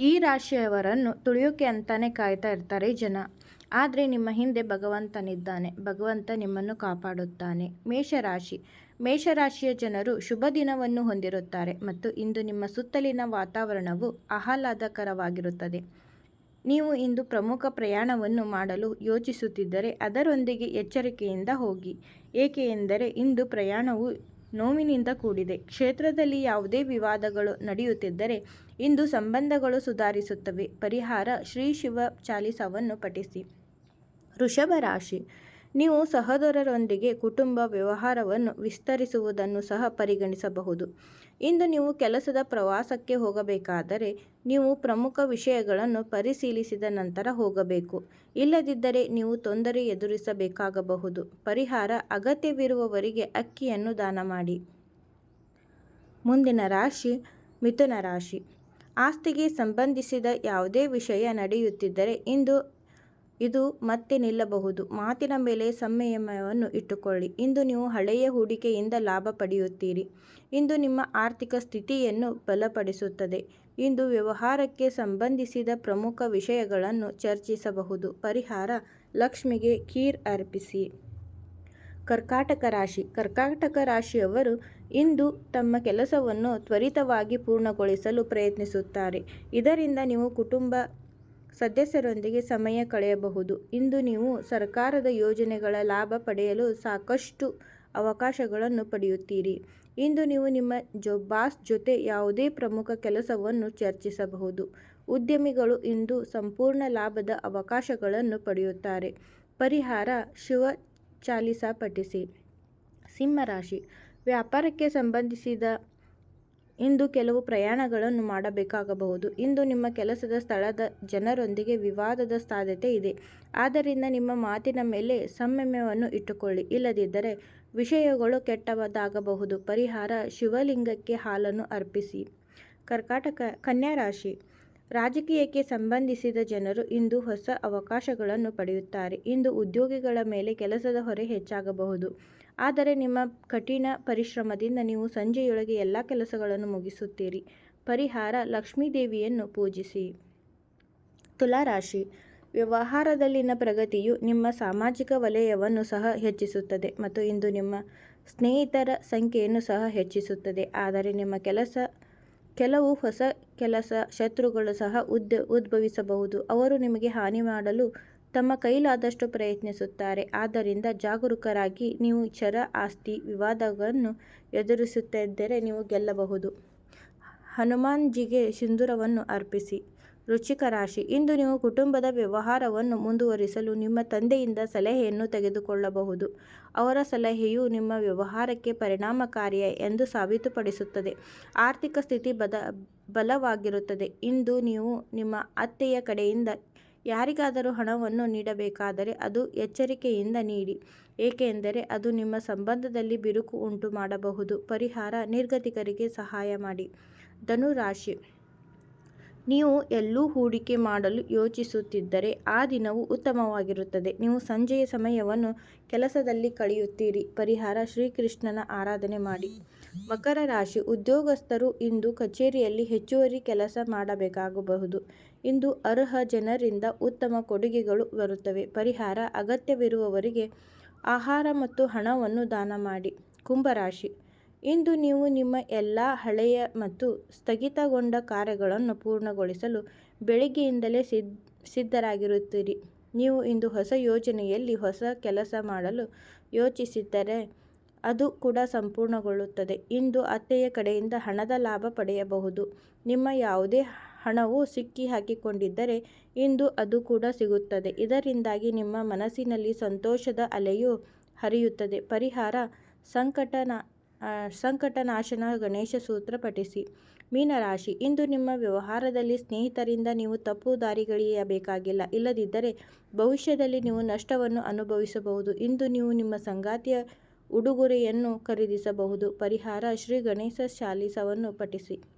ಈ ರಾಶಿಯವರನ್ನು ತುಳಿಯೋಕೆ ಅಂತಾನೆ ಕಾಯ್ತಾ ಇರ್ತಾರೆ ಜನ. ಆದರೆ ನಿಮ್ಮ ಹಿಂದೆ ಭಗವಂತನಿದ್ದಾನೆ. ಭಗವಂತ ನಿಮ್ಮನ್ನು ಕಾಪಾಡುತ್ತಾನೆ. ಮೇಷರಾಶಿ. ಮೇಷರಾಶಿಯ ಜನರು ಶುಭ ದಿನವನ್ನು ಹೊಂದಿರುತ್ತಾರೆ ಮತ್ತು ಇಂದು ನಿಮ್ಮ ಸುತ್ತಲಿನ ವಾತಾವರಣವು ಆಹ್ಲಾದಕರವಾಗಿರುತ್ತದೆ. ನೀವು ಇಂದು ಪ್ರಮುಖ ಪ್ರಯಾಣವನ್ನು ಮಾಡಲು ಯೋಚಿಸುತ್ತಿದ್ದರೆ ಅದರೊಂದಿಗೆ ಎಚ್ಚರಿಕೆಯಿಂದ ಹೋಗಿ. ಏಕೆ ಎಂದರೆ ಇಂದು ಪ್ರಯಾಣವು ನೋವಿನಿಂದ ಕೂಡಿದೆ. ಕ್ಷೇತ್ರದಲ್ಲಿ ಯಾವುದೇ ವಿವಾದಗಳು ನಡೆಯುತ್ತಿದ್ದರೆ ಇಂದು ಸಂಬಂಧಗಳು ಸುಧಾರಿಸುತ್ತವೆ. ಪರಿಹಾರ ಶ್ರೀ ಶಿವ ಚಾಲಿಸವನ್ನು ಪಠಿಸಿ. ವೃಷಭ ರಾಶಿ. ನೀವು ಸಹೋದರರೊಂದಿಗೆ ಕುಟುಂಬ ವ್ಯವಹಾರವನ್ನು ವಿಸ್ತರಿಸುವುದನ್ನು ಸಹ ಪರಿಗಣಿಸಬಹುದು. ಇಂದು ನೀವು ಕೆಲಸದ ಪ್ರವಾಸಕ್ಕೆ ಹೋಗಬೇಕಾದರೆ ನೀವು ಪ್ರಮುಖ ವಿಷಯಗಳನ್ನು ಪರಿಶೀಲಿಸಿದ ನಂತರ ಹೋಗಬೇಕು. ಇಲ್ಲದಿದ್ದರೆ ನೀವು ತೊಂದರೆ ಎದುರಿಸಬೇಕಾಗಬಹುದು. ಪರಿಹಾರ ಅಗತ್ಯವಿರುವವರಿಗೆ ಅಕ್ಕಿಯನ್ನು ದಾನ ಮಾಡಿ. ಮುಂದಿನ ರಾಶಿ, ಮಿಥುನ ರಾಶಿ. ಆಸ್ತಿಗೆ ಸಂಬಂಧಿಸಿದ ಯಾವುದೇ ವಿಷಯ ನಡೆಯುತ್ತಿದ್ದರೆ ಇಂದು ಇದು ಮತ್ತೆ ನಿಲ್ಲಬಹುದು. ಮಾತಿನ ಮೇಲೆ ಸಂಯಮವನ್ನು ಇಟ್ಟುಕೊಳ್ಳಿ. ಇಂದು ನೀವು ಹಳೆಯ ಹೂಡಿಕೆಯಿಂದ ಲಾಭ ಪಡೆಯುತ್ತೀರಿ. ಇಂದು ನಿಮ್ಮ ಆರ್ಥಿಕ ಸ್ಥಿತಿಯನ್ನು ಬಲಪಡಿಸುತ್ತದೆ. ಇಂದು ವ್ಯವಹಾರಕ್ಕೆ ಸಂಬಂಧಿಸಿದ ಪ್ರಮುಖ ವಿಷಯಗಳನ್ನು ಚರ್ಚಿಸಬಹುದು. ಪರಿಹಾರ ಲಕ್ಷ್ಮಿಗೆ ಖೀರ್ ಅರ್ಪಿಸಿ. ಕರ್ಕಾಟಕ ರಾಶಿ. ಕರ್ಕಾಟಕ ರಾಶಿಯವರು ಇಂದು ತಮ್ಮ ಕೆಲಸವನ್ನು ತ್ವರಿತವಾಗಿ ಪೂರ್ಣಗೊಳಿಸಲು ಪ್ರಯತ್ನಿಸುತ್ತಾರೆ. ಇದರಿಂದ ನೀವು ಕುಟುಂಬ ಸದಸ್ಯರೊಂದಿಗೆ ಸಮಯ ಕಳೆಯಬಹುದು. ಇಂದು ನೀವು ಸರ್ಕಾರದ ಯೋಜನೆಗಳ ಲಾಭ ಪಡೆಯಲು ಸಾಕಷ್ಟು ಅವಕಾಶಗಳನ್ನು ಪಡೆಯುತ್ತೀರಿ. ಇಂದು ನೀವು ನಿಮ್ಮ ಜೊ, ಬಾಸ್ ಜೊತೆ ಯಾವುದೇ ಪ್ರಮುಖ ಕೆಲಸವನ್ನು ಚರ್ಚಿಸಬಹುದು. ಉದ್ಯಮಿಗಳು ಇಂದು ಸಂಪೂರ್ಣ ಲಾಭದ ಅವಕಾಶಗಳನ್ನು ಪಡೆಯುತ್ತಾರೆ. ಪರಿಹಾರ ಶಿವ ಚಾಲಿಸ ಪಠಿಸಿ. ಸಿಂಹರಾಶಿ ವ್ಯಾಪಾರಕ್ಕೆ ಸಂಬಂಧಿಸಿದ ಇಂದು ಕೆಲವು ಪ್ರಯಾಣಗಳನ್ನು ಮಾಡಬೇಕಾಗಬಹುದು. ಇಂದು ನಿಮ್ಮ ಕೆಲಸದ ಸ್ಥಳದ ಜನರೊಂದಿಗೆ ವಿವಾದದ ಸಾಧ್ಯತೆ ಇದೆ. ಆದ್ದರಿಂದ ನಿಮ್ಮ ಮಾತಿನ ಮೇಲೆ ಸಂಯಮವನ್ನು ಇಟ್ಟುಕೊಳ್ಳಿ. ಇಲ್ಲದಿದ್ದರೆ ವಿಷಯಗಳು ಕೆಟ್ಟವದಾಗಬಹುದು ಪರಿಹಾರ ಶಿವಲಿಂಗಕ್ಕೆ ಹಾಲನ್ನು ಅರ್ಪಿಸಿ. ಕರ್ಕಾಟಕ, ಕನ್ಯಾ ರಾಶಿ. ರಾಜಕೀಯಕ್ಕೆ ಸಂಬಂಧಿಸಿದ ಜನರು ಇಂದು ಹೊಸ ಅವಕಾಶಗಳನ್ನು ಪಡೆಯುತ್ತಾರೆ. ಇಂದು ಉದ್ಯೋಗಿಗಳ ಮೇಲೆ ಕೆಲಸದ ಹೊರೆ ಹೆಚ್ಚಾಗಬಹುದು. ಆದರೆ ನಿಮ್ಮ ಕಠಿಣ ಪರಿಶ್ರಮದಿಂದ ನೀವು ಸಂಜೆಯೊಳಗೆ ಎಲ್ಲ ಕೆಲಸಗಳನ್ನು ಮುಗಿಸುತ್ತೀರಿ. ಪರಿಹಾರ ಲಕ್ಷ್ಮೀದೇವಿಯನ್ನು ಪೂಜಿಸಿ. ತುಲಾರಾಶಿ. ವ್ಯವಹಾರದಲ್ಲಿನ ಪ್ರಗತಿಯು ನಿಮ್ಮ ಸಾಮಾಜಿಕ ವಲಯವನ್ನು ಸಹ ಹೆಚ್ಚಿಸುತ್ತದೆ ಮತ್ತು ಇಂದು ನಿಮ್ಮ ಸ್ನೇಹಿತರ ಸಂಖ್ಯೆಯನ್ನು ಸಹ ಹೆಚ್ಚಿಸುತ್ತದೆ. ಆದರೆ ನಿಮ್ಮ ಕೆಲಸ ಕೆಲವು ಹೊಸ ಕೆಲಸ ಶತ್ರುಗಳು ಸಹ ಉದ್ ಉದ್ಭವಿಸಬಹುದು. ಅವರು ನಿಮಗೆ ಹಾನಿ ಮಾಡಲು ತಮ್ಮ ಕೈಲಾದಷ್ಟು ಪ್ರಯತ್ನಿಸುತ್ತಾರೆ. ಆದ್ದರಿಂದ ಜಾಗರೂಕರಾಗಿ ನೀವು ಚರ ಆಸ್ತಿ ವಿವಾದಗಳನ್ನು ಎದುರಿಸುತ್ತಿದ್ದರೆ ನೀವು ಗೆಲ್ಲಬಹುದು. ಹನುಮಾನ್ಜಿಗೆ ಸಿಂಧೂರವನ್ನು ಅರ್ಪಿಸಿ. ವೃಶ್ಚಿಕ ರಾಶಿ. ಇಂದು ನೀವು ಕುಟುಂಬದ ವ್ಯವಹಾರವನ್ನು ಮುಂದುವರಿಸಲು ನಿಮ್ಮ ತಂದೆಯಿಂದ ಸಲಹೆಯನ್ನು ತೆಗೆದುಕೊಳ್ಳಬಹುದು. ಅವರ ಸಲಹೆಯು ನಿಮ್ಮ ವ್ಯವಹಾರಕ್ಕೆ ಪರಿಣಾಮಕಾರಿ ಎಂದು ಸಾಬೀತುಪಡಿಸುತ್ತದೆ. ಆರ್ಥಿಕ ಸ್ಥಿತಿ ಬದ, ಬಲವಾಗಿರುತ್ತದೆ. ಇಂದು ನೀವು ನಿಮ್ಮ ಅತ್ತೆಯ ಕಡೆಯಿಂದ ಯಾರಿಗಾದರೂ ಹಣವನ್ನು ನೀಡಬೇಕಾದರೆ ಅದು ಎಚ್ಚರಿಕೆಯಿಂದ ನೀಡಿ. ಏಕೆಂದರೆ ಅದು ನಿಮ್ಮ ಸಂಬಂಧದಲ್ಲಿ ಬಿರುಕು ಉಂಟು ಮಾಡಬಹುದು. ಪರಿಹಾರ ನಿರ್ಗತಿಕರಿಗೆ ಸಹಾಯ ಮಾಡಿ. ಧನುರಾಶಿ. ನೀವು ಎಲ್ಲೂ ಹೂಡಿಕೆ ಮಾಡಲು ಯೋಚಿಸುತ್ತಿದ್ದರೆ ಆ ದಿನವು ಉತ್ತಮವಾಗಿರುತ್ತದೆ. ನೀವು ಸಂಜೆಯ ಸಮಯವನ್ನು ಕೆಲಸದಲ್ಲಿ ಕಳೆಯುತ್ತೀರಿ. ಪರಿಹಾರ ಶ್ರೀಕೃಷ್ಣನ ಆರಾಧನೆ ಮಾಡಿ. ಮಕರ ರಾಶಿ ಉದ್ಯೋಗಸ್ಥರು ಇಂದು ಕಚೇರಿಯಲ್ಲಿ ಹೆಚ್ಚುವರಿ ಕೆಲಸ ಮಾಡಬೇಕಾಗಬಹುದು. ಇಂದು ಅರ್ಹ ಜನರಿಂದ ಉತ್ತಮ ಕೊಡುಗೆಗಳು ಬರುತ್ತವೆ. ಪರಿಹಾರ ಅಗತ್ಯವಿರುವವರಿಗೆ ಆಹಾರ ಮತ್ತು ಹಣವನ್ನು ದಾನ ಮಾಡಿ. ಕುಂಭರಾಶಿ ಇಂದು ನೀವು ನಿಮ್ಮ ಎಲ್ಲ ಹಳೆಯ ಮತ್ತು ಸ್ಥಗಿತಗೊಂಡ ಕಾರ್ಯಗಳನ್ನು ಪೂರ್ಣಗೊಳಿಸಲು ಬೆಳಿಗ್ಗೆಯಿಂದಲೇ ಸಿದ್ಧ ಸಿದ್ಧರಾಗಿರುತ್ತೀರಿ. ನೀವು ಇಂದು ಹೊಸ ಯೋಜನೆಯಲ್ಲಿ ಹೊಸ ಕೆಲಸ ಮಾಡಲು ಯೋಚಿಸಿದ್ದರೆ ಅದು ಕೂಡ ಸಂಪೂರ್ಣಗೊಳ್ಳುತ್ತದೆ. ಇಂದು ಅತ್ತೆಯ ಕಡೆಯಿಂದ ಹಣದ ಲಾಭ ಪಡೆಯಬಹುದು. ನಿಮ್ಮ ಯಾವುದೇ ಹಣವು ಸಿಕ್ಕಿ ಹಾಕಿಕೊಂಡಿದ್ದರೆ ಇಂದು ಅದು ಕೂಡ ಸಿಗುತ್ತದೆ. ಇದರಿಂದಾಗಿ ನಿಮ್ಮ ಮನಸ್ಸಿನಲ್ಲಿ ಸಂತೋಷದ ಅಲೆಯು ಹರಿಯುತ್ತದೆ. ಪರಿಹಾರ, ಸಂಕಟನ ಸಂಕಟನಾಶನ ಗಣೇಶ ಸೂತ್ರ ಪಠಿಸಿ. ಮೀನರಾಶಿ, ಇಂದು ನಿಮ್ಮ ವ್ಯವಹಾರದಲ್ಲಿ ಸ್ನೇಹಿತರಿಂದ ನೀವು ತಪ್ಪು ದಾರಿಗಳಿಯಬೇಕಾಗಿಲ್ಲ. ಇಲ್ಲದಿದ್ದರೆ ಭವಿಷ್ಯದಲ್ಲಿ ನೀವು ನಷ್ಟವನ್ನು ಅನುಭವಿಸಬಹುದು. ಇಂದು ನೀವು ನಿಮ್ಮ ಸಂಗಾತಿಯ ಉಡುಗೊರೆಯನ್ನು ಖರೀದಿಸಬಹುದು. ಪರಿಹಾರ ಶ್ರೀ ಗಣೇಶ ಶಾಲಿಸವನ್ನು ಪಠಿಸಿ.